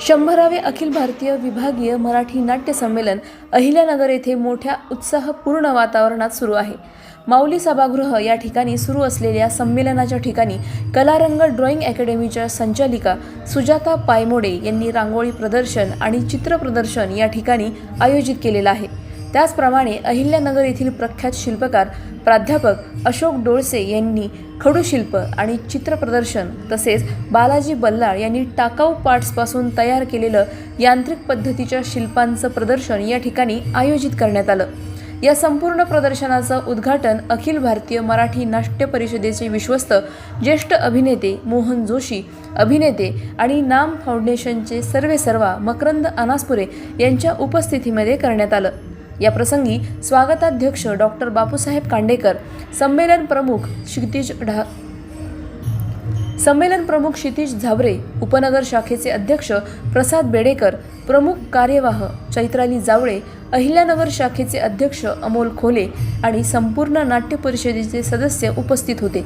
शंभरावे अखिल भारतीय विभागीय मराठी नाट्य संमेलन अहिल्यानगर येथे मोठ्या उत्साहपूर्ण वातावरणात सुरू आहे. माऊली सभागृह या ठिकाणी सुरू असलेल्या संमेलनाच्या ठिकाणी कलारंग ड्रॉइंग अकॅडमीच्या संचालिका सुजाता पायमोडे यांनी रांगोळी प्रदर्शन आणि चित्र प्रदर्शन या ठिकाणी आयोजित केलेलं आहे. त्याचप्रमाणे अहिल्यानगर येथील प्रख्यात शिल्पकार प्राध्यापक अशोक डोळसे यांनी खडूशिल्प आणि चित्र प्रदर्शन तसेच बालाजी बल्लाळ यांनी टाकाऊ पार्ट्सपासून तयार केलेलं यांत्रिक पद्धतीच्या शिल्पांचं प्रदर्शन या ठिकाणी आयोजित करण्यात आलं. या संपूर्ण प्रदर्शनाचं उद्घाटन अखिल भारतीय मराठी नाट्य परिषदेचे विश्वस्त ज्येष्ठ अभिनेते मोहन जोशी अभिनेते आणि नाम फाउंडेशनचे सर्वेसर्वा मकरंद अनासपुरे यांच्या उपस्थितीमध्ये करण्यात आलं. या प्रसंगी स्वागताध्यक्ष डॉक्टर बापूसाहेब कांडेकर संमेलन प्रमुख क्षितिज ढा संमेलन प्रमुख क्षितिज झाबरे उपनगर शाखेचे अध्यक्ष प्रसाद बेडेकर प्रमुख कार्यवाह चैत्राली जावळे अहिल्यानगर शाखेचे अध्यक्ष अमोल खोले आणि संपूर्ण नाट्य परिषदेचे सदस्य उपस्थित होते.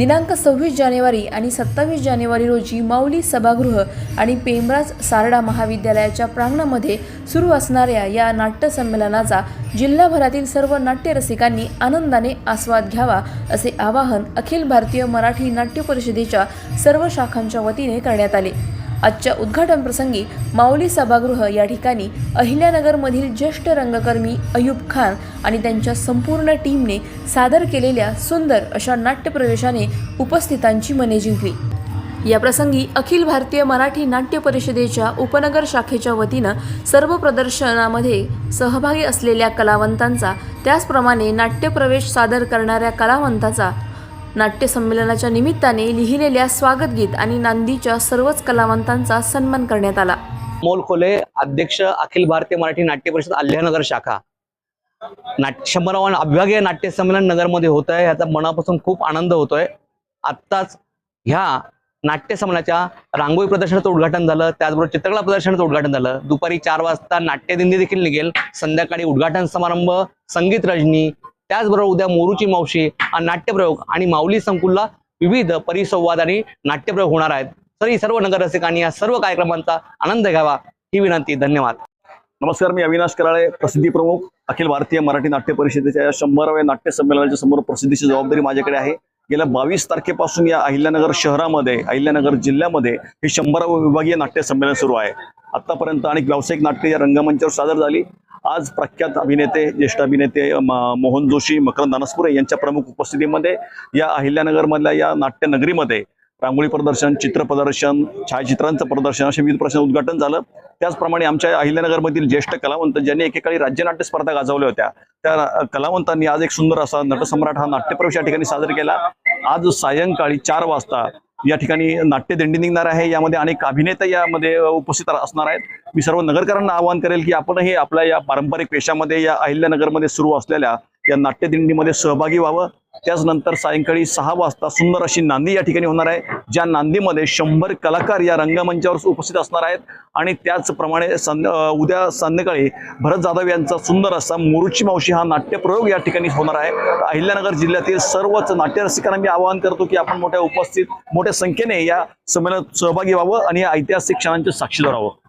दिनांक सव्वीस जानेवारी आणि सत्तावीस जानेवारी रोजी माऊली सभागृह आणि पेमराज सारडा महाविद्यालयाच्या प्रांगणामध्ये सुरू असणाऱ्या या नाट्यसंमेलनाचा जिल्हाभरातील सर्व नाट्यरसिकांनी आनंदाने आस्वाद घ्यावा असे आवाहन अखिल भारतीय मराठी नाट्य परिषदेच्या सर्व शाखांच्या वतीने करण्यात आले. आजच्या उद्घाटन प्रसंगी माऊली सभागृह या ठिकाणी अहिल्यानगरमधील ज्येष्ठ रंगकर्मी अयूब खान आणि त्यांच्या संपूर्ण टीमने सादर केलेल्या सुंदर अशा नाट्यप्रवेशाने उपस्थितांची मने जिंकली. या प्रसंगी अखिल भारतीय मराठी नाट्य परिषदेच्या उपनगर शाखेच्या वतीनं सर्व प्रदर्शनामध्ये सहभागी असलेल्या कलावंतांचा त्याचप्रमाणे नाट्यप्रवेश सादर करणाऱ्या कलावंताचा नाट्यसंमेलनाच्या निमित्ताने लिहिलेल्या स्वागतगीत आणि नांदीच्या सर्वच कलावंतांचा सन्मान करण्यात आला. मोल खोले अध्यक्ष अखिल भारतीय मराठी नाट्य परिषद आल्हानगर शाखा. नाट्य शंभरावं अभ्यागीय नाट्य संमेलन नगरमध्ये होत आहे याचा मनापासून खूप आनंद होतोय. आत्ताच ह्या नाट्य संमेलनाच्या रांगोळी प्रदर्शनाचं उद्घाटन झालं त्याचबरोबर चित्रकला प्रदर्शनाचं उद्घाटन झालं. दुपारी चार वाजता नाट्यदिंडी देखील निघेल. संध्याकाळी उद्घाटन समारंभ संगीत रजनी त्याचबरोबर उद्या मोरूची मावशी हा नाट्यप्रयोग आणि माऊली संकुलला विविध परिसंवाद आणि नाट्यप्रयोग होणार आहेत. तरी सर्व नगररसिकांनी या सर्व कार्यक्रमांचा आनंद घ्यावा ही विनंती. धन्यवाद. नमस्कार मी अविनाश कराळे प्रसिद्धी प्रमुख अखिल भारतीय मराठी नाट्य परिषदेच्या या शंभराव्या नाट्य संमेलनाच्या समोर प्रसिद्धीची जबाबदारी माझ्याकडे आहे. गेल्या बावीस तारखेपासून या अहिल्यानगर शहरामध्ये अहिल्यानगर जिल्ह्यामध्ये हे शंभरावं विभागीय नाट्य संमेलन सुरू आहे. आतापर्यंत अनेक व्यावसायिक नाट्य या रंगमंचावर सादर झाली. आज प्रख्यात अभिनेते ज्येष्ठ अभिनेते मोहन जोशी मकरंद अनसपुरे यांच्या प्रमुख उपस्थितीमध्ये या अहिल्यानगरमधल्या या नाट्यनगरीमध्ये रांगोळी प्रदर्शन चित्र प्रदर्शन छायाचित्रांचं प्रदर्शन असे विविध प्रश्न उद्घाटन झालं. त्याचप्रमाणे आमच्या अहिल्यानगरमधील ज्येष्ठ कलावंत ज्यांनी एकेकाळी राज्यनाट्य स्पर्धा गाजवल्या होत्या त्या कलावंतांनी आज एक सुंदर असा नटसम्राट हा नाट्यप्रवेश या ठिकाणी सादर केला. आज सायंकाळी चार वाजता या ठिकाणी नाट्यदिंडी निघणार आहे. यामध्ये अनेक अभिनेते यामध्ये उपस्थित असणार आहेत. मी सर्व नगरकरांना आवाहन करेल की आपणही आपल्या या पारंपरिक पेशामध्ये या अहिल्यानगरमध्ये सुरू असलेल्या या नाट्यदिंडीमध्ये सहभागी व्हावं. त्याचनंतर सायंकाळी सहा वाजता सुंदर अशी नांदी या ठिकाणी होणार आहे ज्या नांदीमध्ये शंभर कलाकार या रंगमंचावर उपस्थित असणार आहेत. आणि त्याचप्रमाणे संध उद्या संध्याकाळी भरत जाधव यांचा सुंदर असा मोरूची मावशी हा नाट्यप्रयोग या ठिकाणी होणार आहे. अहिल्यानगर जिल्ह्यातील सर्वच नाट्यरसिकांना मी आवाहन करतो की आपण मोठ्या उपस्थित मोठ्या संख्येने या संमेलनात सहभागी व्हावं आणि या ऐतिहासिक क्षणांचे साक्षीदार व्हावं.